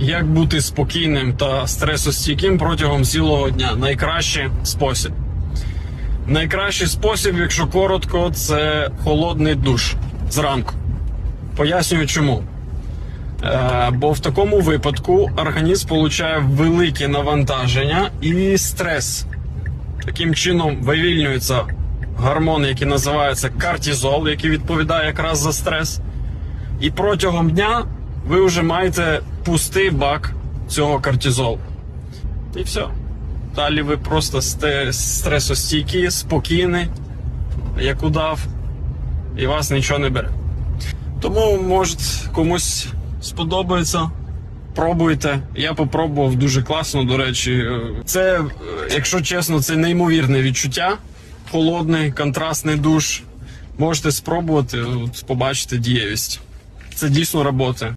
Як бути спокійним та стресостійким протягом цілого дня? Найкращий спосіб. Найкращий спосіб, якщо коротко, це холодний душ зранку. Пояснюю чому. Е, бо в такому випадку організм получає велике навантаження і стрес. Таким чином вивільнюється гормон, який називається кортизол, який відповідає якраз за стрес. І протягом дня ви вже маєте пустий бак цього кортизолу. І все. Далі ви просто стресостійкі, спокійні, як удав, і вас нічого не бере. Тому, може, комусь сподобається. Пробуйте. Я попробував дуже класно, до речі. Це, якщо чесно, це неймовірне відчуття. Холодний, контрастний душ. Можете спробувати, побачити дієвість. Це дійсно робота.